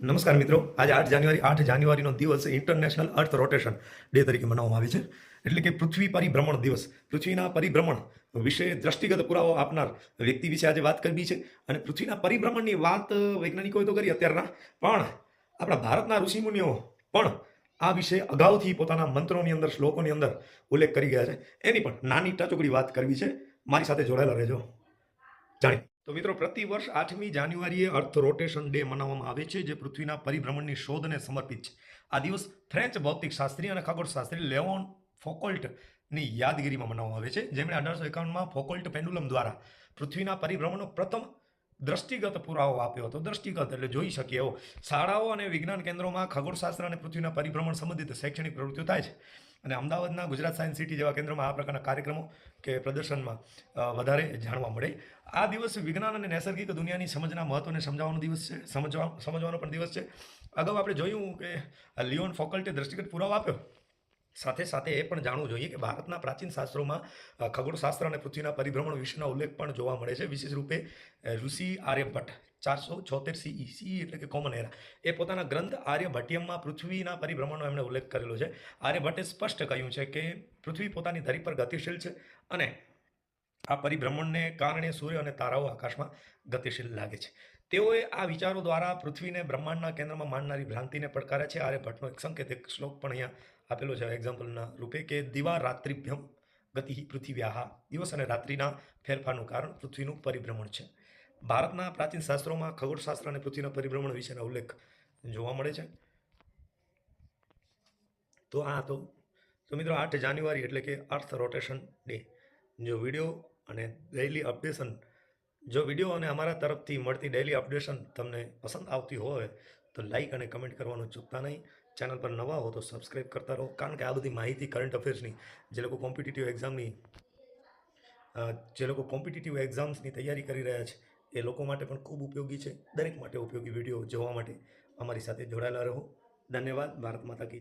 નમસ્કાર મિત્રો. આજે આઠ જાન્યુઆરી આઠ જાન્યુઆરીનો દિવસ ઇન્ટરનેશનલ અર્થ રોટેશન ડે તરીકે મનાવવામાં આવે છે. એટલે કે પૃથ્વી પરિભ્રમણ દિવસ. પૃથ્વીના પરિભ્રમણ વિશે દ્રષ્ટિગત પુરાવો આપનાર વ્યક્તિ વિશે આજે વાત કરવી છે. અને પૃથ્વીના પરિભ્રમણની વાત વૈજ્ઞાનિકોએ તો કરી અત્યારના. પણ આપણા ભારતના ઋષિમુનિઓ પણ આ વિશે અગાઉથી પોતાના મંત્રોની અંદર, શ્લોકોની અંદર ઉલ્લેખ કરી ગયા છે. એની પણ નાની ટચુકડી વાત કરવી છે. મારી સાથે જોડાયેલા રહેજો. જાણી તો મિત્રો, પ્રતિ વર્ષ આઠમી જાન્યુઆરીએ અર્થ રોટેશન ડે મનાવવામાં આવે છે, જે પૃથ્વીના પરિભ્રમણની શોધને સમર્પિત છે. આ દિવસ ફ્રેન્ચ ભૌતિક શાસ્ત્રી અને ખગોળશાસ્ત્રી લેવોન ફોકોલ્ટની યાદગીરીમાં મનાવવામાં આવે છે, જેમણે અઢારસો એકાવનમાં ફોકોલ્ટ પેન્ડુલમ દ્વારા પૃથ્વીના પરિભ્રમણનો પ્રથમ દ્રષ્ટિગત પુરાવો આપ્યો હતો. દ્રષ્ટિગત એટલે જોઈ શકીએ એવો. શાળાઓ અને વિજ્ઞાન કેન્દ્રોમાં ખગોળશાસ્ત્ર અને પૃથ્વીના પરિભ્રમણ સંબંધિત શૈક્ષણિક પ્રવૃત્તિઓ થાય છે. અને અમદાવાદના ગુજરાત સાયન્સ સિટી જેવા કેન્દ્રોમાં આ પ્રકારના કાર્યક્રમો કે પ્રદર્શનમાં વધારે જાણવા મળે. આ દિવસ વિજ્ઞાન અને નૈસર્ગિક દુનિયાની સમજના મહત્વને સમજાવવાનો દિવસ છે. સમજવા, સમજવાનો પણ દિવસ છે. અગાઉ આપણે જોયું કે લિયોન ફોકલ્ટે દ્રષ્ટિગત પુરાવો આપ્યો. સાથે સાથે એ પણ જાણવું જોઈએ કે ભારતના પ્રાચીન શાસ્ત્રોમાં ખગોળશાસ્ત્ર અને પૃથ્વીના પરિભ્રમણ વિશેના ઉલ્લેખ પણ જોવા મળે છે. વિશેષ રૂપે ઋષિ આર્યભટ્ટ, ચારસો છોતેર સીઈ સીઈ એટલે કે કોમન એરા. એ પોતાના ગ્રંથ આર્યભટ્ટિયમમાં પૃથ્વીના પરિભ્રમણનો એમણે ઉલ્લેખ કરેલો છે. આર્યભટ્ટે સ્પષ્ટ કહ્યું છે કે પૃથ્વી પોતાની ધરી પર ગતિશીલ છે અને આ પરિભ્રમણને કારણે સૂર્ય અને તારાઓ આકાશમાં ગતિશીલ લાગે છે. તેઓએ આ વિચારો દ્વારા પૃથ્વીને બ્રહ્માંડના કેન્દ્રમાં માનનારી ભ્રાંતિને પડકારે છે. આર્યભટ્ટનો એક સંકેત, એક શ્લોક પણ અહીંયા આપેલો છે. એક્ઝામ્પલના રૂપે કે દિવા રાત્રિભ્યમ ગતિ પૃથ્વ્યાહા દિવસ અને રાત્રિના ફેરફારનું કારણ પૃથ્વીનું પરિભ્રમણ છે. ભારતના પ્રાચીન શાસ્ત્રોમાં ખગોળશાસ્ત્ર અને પૃથ્વીના પરિભ્રમણ વિશેનો ઉલ્લેખ જોવા મળે છે. તો આ તો તો મિત્રો આઠ જાન્યુઆરી એટલે કે અર્થ રોટેશન ડે જો વીડિયો અને ડેઇલી અપડેશન જો વીડિયો અને અમારા તરફથી મળતી ડેઇલી અપડેશન તમને પસંદ આવતી હોય, તો લાઇક અને કમેન્ટ કરવાનું ચૂકતા નહીં. ચેનલ પર નવા હો તો સબસ્ક્રાઈબ કરતા રહો, કારણ કે આ બધી માહિતી કરંટ અફેર્સની જે લોકો કોમ્પિટિટિવ એક્ઝામની જે લોકો કોમ્પિટિટિવ એક્ઝામ્સની તૈયારી કરી રહ્યા છે, એ લોકો માટે પણ ખૂબ ઉપયોગી છે. દરેક માટે ઉપયોગી વીડિયો જોવા માટે અમારી સાથે જોડાયેલા રહો. ધન્યવાદ. ભારત માતા કી